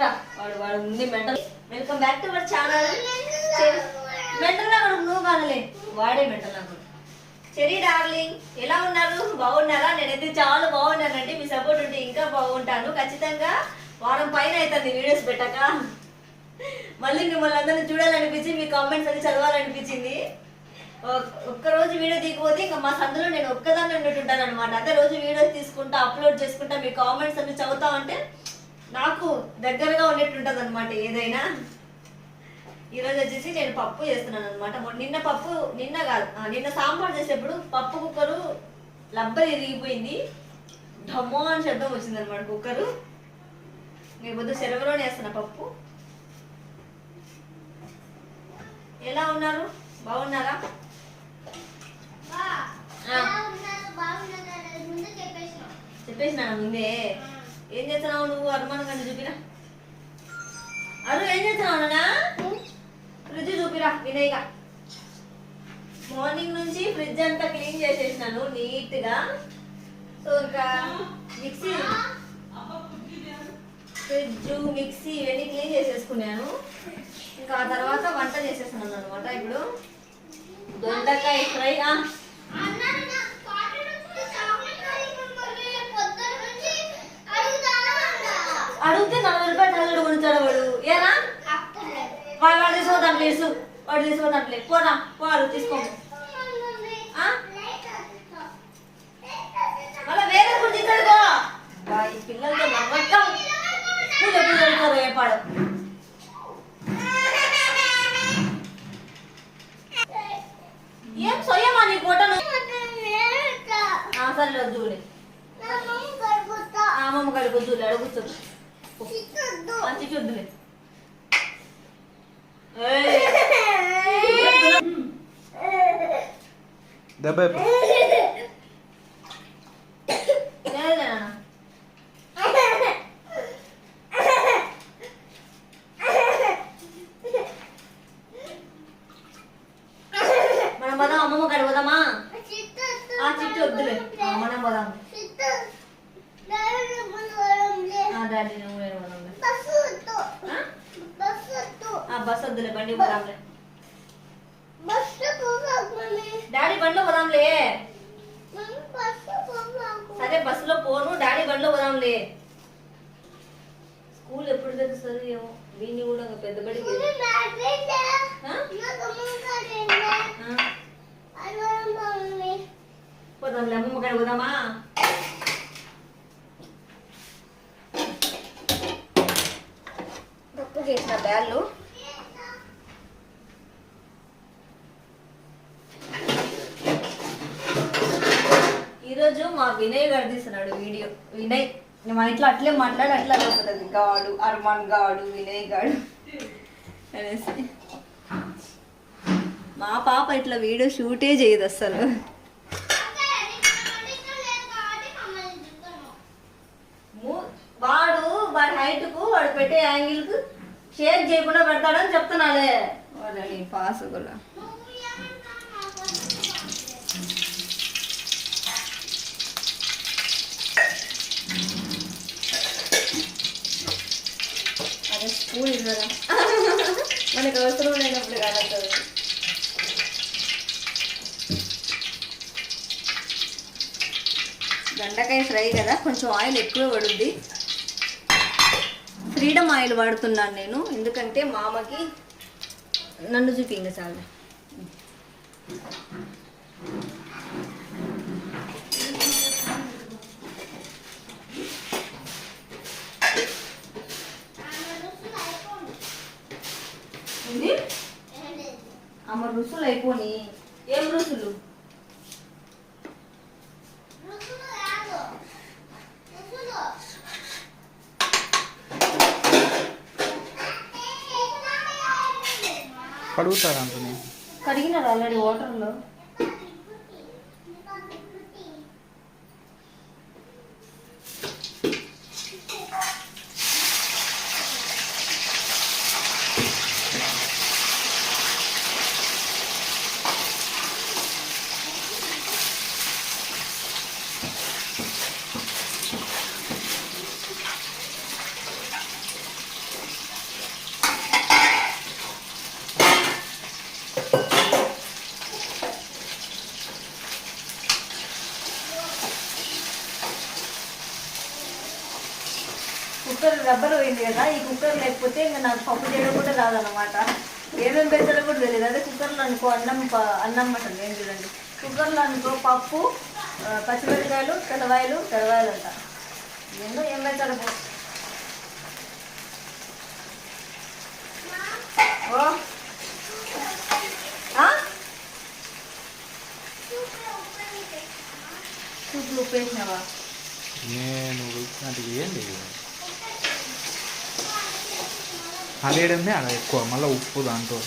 వాడు వాడు ఉంది mental. Welcome back to our channel mental నువ్వు కాదలే. వాడే మెంటల్ నాకు చెరీ డార్లింగ్ ఎలా ఉన్నారు? బాగున్నారా? నేనైతే చాలా బాగున్నానండి. మీ సపోర్ట్ ఉంటే ఇంకా బాగుంటాను. ఖచ్చితంగా వారం పైన అవుతుంది వీడియోస్ పెట్టక. మళ్ళీ మిమ్మల్ని అందరిని చూడాలనిపించి మీ కామెంట్స్ అన్ని చదవాలనిపించింది. ఒక్కరోజు ఒక్క రోజు వీడియో తీయకపోతే ఇంకా మా సందులో నేను ఒక్కదాన్ని ఉన్నట్టుంటాను అనమాట అదే రోజు వీడియోస్ తీసుకుంటా అప్లోడ్ చేసుకుంటా మీ కామెంట్స్ అన్ని చదువుతా ఉంటే నాకు దగ్గరగా ఉన్నట్టుంటది అనమాట ఏదైనా. ఈరోజు వచ్చేసి నేను పప్పు చేస్తున్నాను అనమాట నిన్న పప్పు నిన్న కాదు నిన్న సాంబార్ చేసేప్పుడు పప్పు కుక్కరు లబ్బర్ ఇరిగిపోయింది. ఢమ్మో అని శబ్దం వచ్చింది అనమాట కుక్కరు. నేను పొద్దు సెలవులోనే వేస్తున్నా పప్పు. ఎలా ఉన్నారు? బాగున్నారా? చెప్పేసినా. ముందే? ఏం చేస్తున్నావు నువ్వు? అనుమానం కానీ చూపిరా. అరు ఏం చేస్తున్నావు నాన్న? ఫ్రిడ్జ్ చూపిరా వినయ్గా. మార్నింగ్ నుంచి ఫ్రిడ్జ్ అంతా క్లీన్ చేసేసినాను నీట్గా సో ఇంకా మిక్సీ ఫ్రిడ్జ్ మిక్సీ ఇవన్నీ క్లీన్ చేసేసుకున్నాను. ఇంకా ఆ తర్వాత వంట చేసేస్తున్నాను అనమాట ఇప్పుడు. దొండకాయ ఫ్రై తీసుకో వేసు వాడు తీసుకో దాంట్లో పోరా వాడు తీసుకో ఆ? మళ్ళీ వేరే కూడా తీసాడుకో ఈ పిల్లలతో పూజ వెళ్తారు ఏపాడు ఏం సొయ్యమా నీ ఫోటోను సరే చూడే అమ్మమ్మ కడుపు చూడలే అడుగుతుంది మంచి చూద్దులే Dah babe. బండి పోదాంలే డాడీ బండిలో పోదాంలే. సరే బస్సులో పోను డాడీ బండిలో పోదాంలే. స్కూల్ ఎప్పుడు తెలుస్తుంది ఏమో? వీడిని కూడా పెద్ద? ఆ, పోదాంలే అమ్మమ్మ పోదామా? చేసిన బ్యాళ్ళు ఈరోజు మా వినయ్ గారు తీస్తున్నాడు వీడియో. వినయ్ మా ఇంట్లో అట్లే మాట్లాడి అట్లా చెప్తుంది గాడు అర్మాన్ గాడు వినయ్ గాడు. అనేసి. మా పాప ఇట్లా వీడియో షూటే చేయదు అసలు వాడు వాడి హైట్కు వాడు పెట్టే యాంగిల్కు షేర్ చేయకుండా పెడతాడని చెప్తున్నాలే. వాళ్ళని పాస్ కూడా అదే కదా మనకు అవసరం లేనప్పుడు కాదంటారు. దొండకాయ ఫ్రై కదా కొంచెం ఆయిల్ ఎక్కువ పడుద్ది. ఫ్రీడమ్ ఆయిల్ వాడుతున్నాను నేను ఎందుకంటే మామకి నన్ను చూపి చాలా చాలు ఉంది అమ్మ రుసులు అయిపోని ఏం రుసులు కడుగుతారు అంటుని కడిగినారు ఆల్రెడీ వాటర్లో. రబ్బర్ పోయింది కదా ఈ కుక్కర్ లేకపోతే ఇంకా నాకు పప్పు చేయడం కూడా రాదనమాట ఏమేమి పెట్టాలో కూడా తెలియదు. అదే కుక్కర్లో అనుకో అన్నం అన్నం అంటారు ఏం చూడండి. కుక్కర్లో అనుకో పప్పు పచ్చిమిరకాయలు పచ్చిమిరపకాయలు తెల్లవాయలు తెల్లవాయలు అంట ఎన్నో ఏం పెట్టాలి పో. ఓ. ఆ? సూపులు నేను ఏం వేయడమే అలా ఎక్కువ. మళ్ళీ ఉప్పు దాంట్లో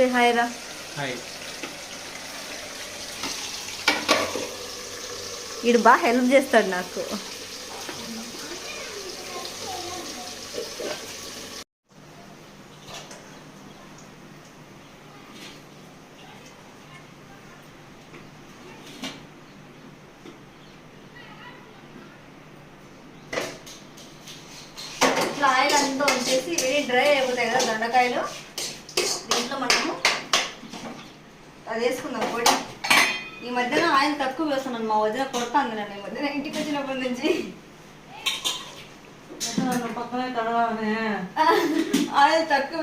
సే హాయ్ రా. హాయ్. వీడు బాగా హెల్ప్ చేస్తాడు నాకు. ఇట్లా ఆయిల్ అంతా వచ్చేసి వేడి డ్రై అయిపోతాయి కదా దొండకాయలు దీంట్లో మనము అది వేసుకుందాం పొడి. ఈ మధ్యన ఆయిల్ తక్కువ వేస్తున్నాను మా వదిన కొడుతుంది నన్ను ఈ మధ్యన ఇంటికి వచ్చినప్పటి నుంచి. పక్కనే తడవాలనే. ఆయిల్ తక్కువ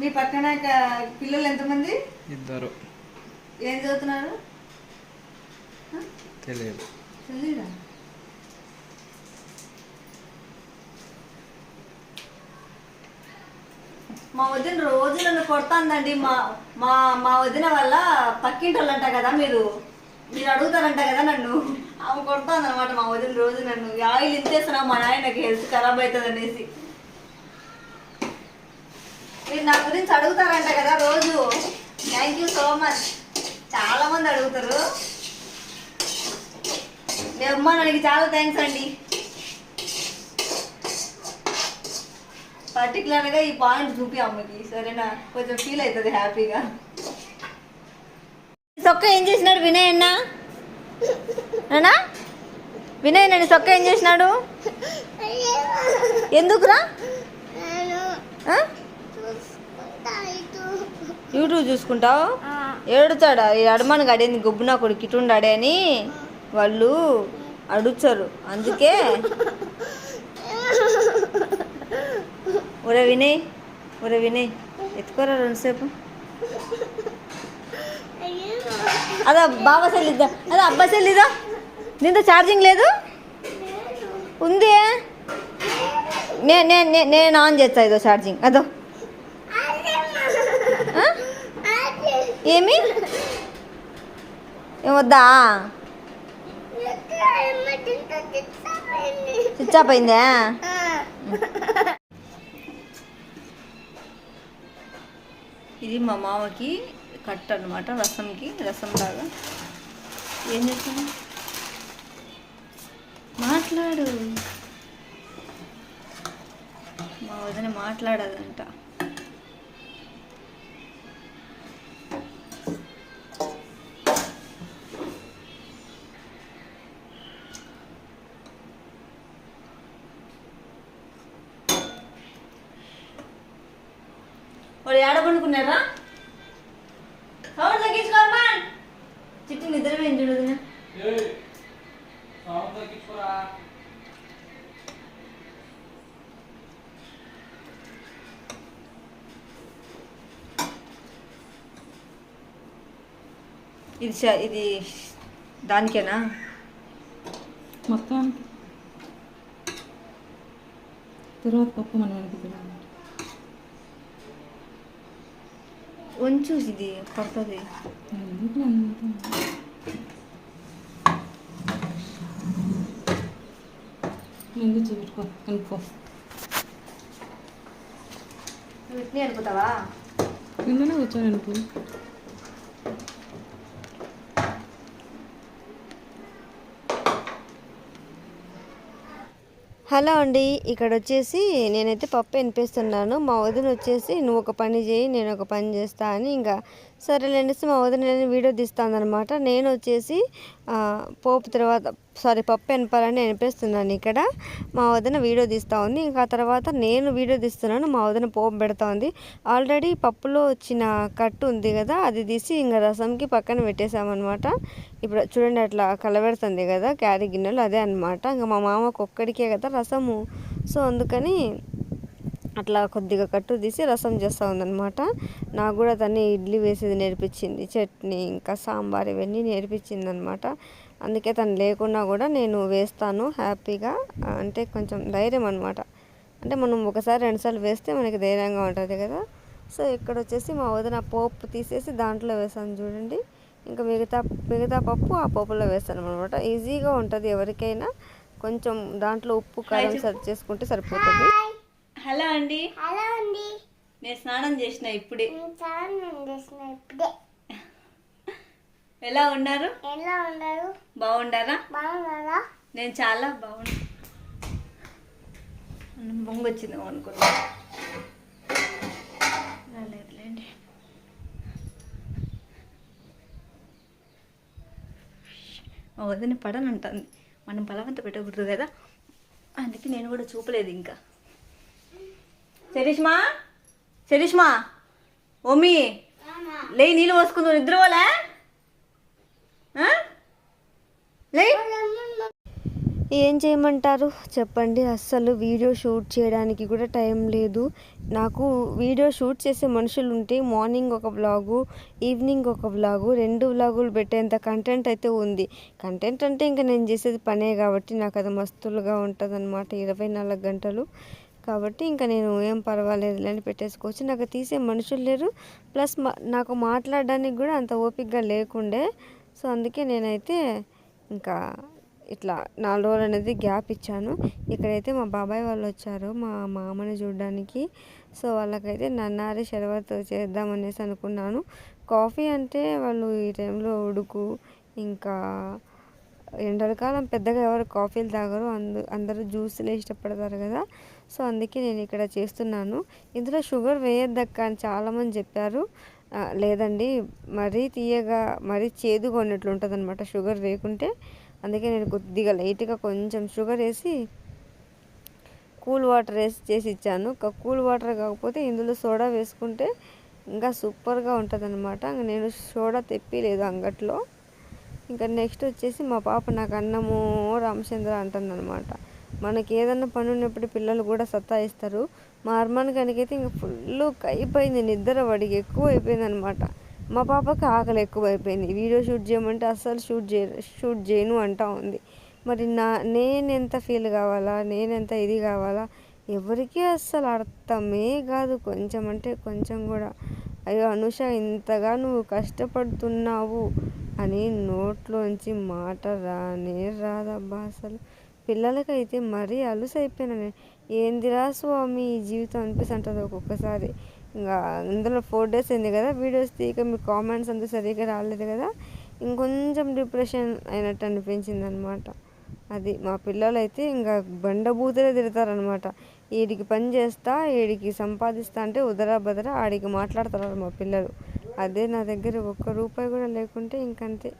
మీ పక్కన పిల్లలు ఎంతమంది? ఇద్దరు. ఏం చదువుతున్నారు? తెలియదు తెలీదా? మా వదిన రోజు నన్ను కొడుతుందండి. మా మా మా వదిన వల్ల పక్కింటి వాళ్ళంట కదా మీరు. మీరు అడుగుతారంట కదా నన్ను. ఆమె కొడుతుంది అనమాట మా వదిన రోజు నన్ను. ఆయిల్ ఇంతేస్తున్నావు మా నాయనకి హెల్త్ ఖరాబ్ అవుతుంది అనేసి మీరు నా గురించి అడుగుతారంట కదా రోజు. థ్యాంక్ యూ సో మచ్ చాలా మంది అడుగుతారు. మీ అమ్మ నాకు చాలా థ్యాంక్స్ అండి. పర్టికులర్గా ఈ పాయింట్ చూపి అమ్మకి. సరేనా? కొంచెం ఫీల్ అవుతుంది హ్యాపీగా. సొక్క ఏం చేసినాడు? వినయ్ అన్న? అన్నా? వినయ్ నన్ను సొక్క ఏం చేసినాడు? ఎందుకురా? ఆ? యూట్యూబ్ చూసుకుంటావు? ఏడుతాడా? ఈ అడమను గడేంది గొబ్బున కొడుకు ఇటుండాడే అని వాళ్ళు అడుగుతారు. అందుకే ఒరే వినయ్ ఒరే వినయ్ ఎత్తుకోరా రెండుసేపు. అదా బాబా సెల్ ఇద్దా. అదా అబ్బా సెల్ ఇదా. దీంతో ఛార్జింగ్ లేదు? ఉంది. నే నే- నే- నేను ఆన్ చేస్తా ఇదో ఛార్జింగ్ అదో? ఏమి? ఏమొద్దా స్విచ్ ఆఫ్ అయిందా ఇది మా మామకి కట్ అనమాట రసంకి రసం లాగా ఏం చేసాను మాట్లాడు. మా వదిన మాట్లాడదంట వాడు ఏడ పండుకున్నారా సౌండ్ తగ్గించుకోరమ్మా చిట్టి నిద్రపోయింది చూడు వదిన. ఇది ఇది దానికేనా? మొత్తానికి. తర్వాత పప్పు మనం అనుకుంటున్నాం ఉంచు ఇది పడుతుంది ముందు చూసుకో అనుకో అనుకుంటావా నిన్ననే వచ్చాను హలో అండి ఇక్కడ వచ్చేసి నేనైతే పప్పు వినిపిస్తున్నాను. మా వదిన వచ్చేసి నువ్వు ఒక పని చేయి నేను ఒక పని చేస్తా అని ఇంకా సరేలేండి మా వదిన నేను వీడియో తీస్తాను అనమాట నేను వచ్చేసి పోపు తర్వాత సారీ పప్పు ఎనపాలని వినిపిస్తున్నాను ఇక్కడ. మా వదిన వీడియో తీస్తూ ఉంది. ఇంకా తర్వాత నేను వీడియో తీస్తున్నాను మా వదిన పోపు పెడతా ఉంది. ఆల్రెడీ పప్పులో వచ్చిన కట్టు ఉంది కదా అది తీసి ఇంకా రసంకి పక్కన పెట్టేసామన్నమాట ఇప్పుడు చూడండి అట్లా కలబెడుతుంది కదా క్యారీ గిన్నెలు అదే అనమాట ఇంకా మా మామకు ఒక్కడికే కదా రసము. సో అందుకని అట్లా కొద్దిగా కట్టు తీసి రసం చేస్తూ ఉందన్నమాట. నాకు కూడా తను ఇడ్లీ వేసేది నేర్పించింది చట్నీ ఇంకా సాంబార్ ఇవన్నీ నేర్పించింది అనమాట అందుకే తను లేకున్నా కూడా నేను వేస్తాను హ్యాపీగా అంటే కొంచెం ధైర్యం అనమాట అంటే మనం ఒకసారి రెండుసార్లు వేస్తే మనకి ధైర్యంగా ఉంటుంది కదా. సో ఇక్కడ వచ్చేసి మా వదిన పోపు తీసేసి దాంట్లో వేసాను చూడండి. ఇంకా మిగతా మిగతా పప్పు ఆ పప్పులో వేస్తాను అనమాట ఈజీగా ఉంటుంది ఎవరికైనా. కొంచెం దాంట్లో ఉప్పు కారం సరి చేసుకుంటే సరిపోతుంది. హలో అండి. హలో అండి. నేను స్నానం చేసిన ఇప్పుడే. నేను స్నానం చేసిన ఇప్పుడే. ఎలా ఉన్నారు? ఎలా ఉన్నారు? బాగుండారా? బాగున్నారా? నేను చాలా బాగున్నా. బొంగొచ్చిందేమో అనుకున్నా రాలేదులేండి. మా వదిన పడనంటుంది. మనం బలవంత పెట్టకూడదు కదా? అందుకే నేను కూడా చూపలేదు ఇంకా. శరీష్మా? శరీష్మా? ఓమి? లే నీళ్ళు పోసుకుందు నిద్రపోలే? లే. ఏం చేయమంటారు? చెప్పండి. అస్సలు వీడియో షూట్ చేయడానికి కూడా టైం లేదు. నాకు వీడియో షూట్ చేసే మనుషులు ఉంటే మార్నింగ్ ఒక వ్లాగు ఈవినింగ్ ఒక వ్లాగు రెండు వ్లాగులు పెట్టేంత కంటెంట్ అయితే ఉంది. కంటెంట్ అంటే ఇంకా నేను చేసేది పనే కాబట్టి నాకు అది మస్తులుగా ఉంటుంది అనమాట ఇరవై నాలుగు గంటలు కాబట్టి ఇంకా నేను ఏం పర్వాలేదు అని పెట్టేసుకోవచ్చు. నాకు తీసే మనుషులు లేరు. ప్లస్ మా నాకు మాట్లాడడానికి కూడా అంత ఓపికగా లేకుండే. సో అందుకే నేనైతే ఇంకా ఇట్లా నాలుగు రోజులు అనేది గ్యాప్ ఇచ్చాను. ఇక్కడైతే మా బాబాయ్ వాళ్ళు వచ్చారు మా మామని చూడడానికి. సో వాళ్ళకైతే నన్నారి షర్వత్ చేద్దామనేసి అనుకున్నాను. కాఫీ అంటే వాళ్ళు ఈ టైంలో ఉడుకు ఇంకా ఎండాకాలం పెద్దగా ఎవరు కాఫీలు తాగరు. అందు అందరూ జ్యూస్లే ఇష్టపడతారు కదా. సో అందుకే నేను ఇక్కడ చేస్తున్నాను. ఇందులో షుగర్ వేయొద్దక్క అని చాలామంది చెప్పారు. లేదండి మరీ తీయగా మరీ చేదుగా ఉన్నట్లు ఉంటుంది అనమాట షుగర్ వేయకుంటే. అందుకే నేను కొద్దిగా లైట్గా కొంచెం షుగర్ వేసి కూల్ వాటర్ వేసి చేసి ఇచ్చాను. కూల్ వాటర్ కాకపోతే ఇందులో సోడా వేసుకుంటే ఇంకా సూపర్గా ఉంటుంది అనమాట నేను సోడా తెప్పిలేదు అంగట్లో. ఇంకా నెక్స్ట్ వచ్చేసి మా పాప నాకు అన్నము రామచంద్ర అంటుందన్నమాట. మనకి ఏదన్నా పని ఉన్నప్పుడు పిల్లలు కూడా సత్తాయిస్తారు మా అర్మాన్ కనుకైతే ఇంకా ఫుల్ అయిపోయింది నిద్ర వాడికి ఎక్కువ అయిపోయింది అనమాట మా పాపకి ఆకలి ఎక్కువ అయిపోయింది వీడియో షూట్ చేయమంటే అస్సలు షూట్ చేయ షూట్ చేయను అంటా ఉంది. మరి నా నేనెంత ఫీల్ కావాలా? నేనెంత ఇది కావాలా? ఎవరికీ అస్సలు అర్థమే కాదు. కొంచెం అంటే కొంచెం కూడా. అయ్యో అనుష ఇంతగా నువ్వు కష్టపడుతున్నావు అని నోట్లోంచి మాట రానే రాదబ్బా అసలు. పిల్లలకైతే మరీ అలుసైపోయినా ఏందిరా స్వామి ఈ జీవితం అనిపిస్తుంటుంది ఒక్కొక్కసారి. ఇంకా ఇందులో ఫోర్ డేస్ అయింది కదా వీడియోస్ తీయక మీ కామెంట్స్ అంతా సరిగ్గా రాలేదు కదా ఇంకొంచెం డిప్రెషన్ అయినట్టు అనిపించింది అనమాట అది మా పిల్లలు అయితే ఇంకా బండబూతులే తిడతారనమాట. వీడికి పని చేస్తా వీడికి సంపాదిస్తా అంటే ఉదరా బదరా ఆడికి మాట్లాడతారు మా పిల్లలు. అదే నా దగ్గర ఒక్క రూపాయి కూడా లేకుంటే ఇంకంతే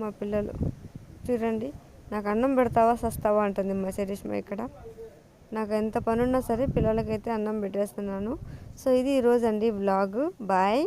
మా పిల్లలు. చూడండి. నాకు అన్నం పెడతావా సస్తావా అంటుంది మా శరీష్మ ఇక్కడ. నాకు ఎంత పనున్నా సరే పిల్లలకైతే అన్నం పెట్టేస్తున్నాను. సో ఇది ఈరోజు అండి బ్లాగ్ బాయ్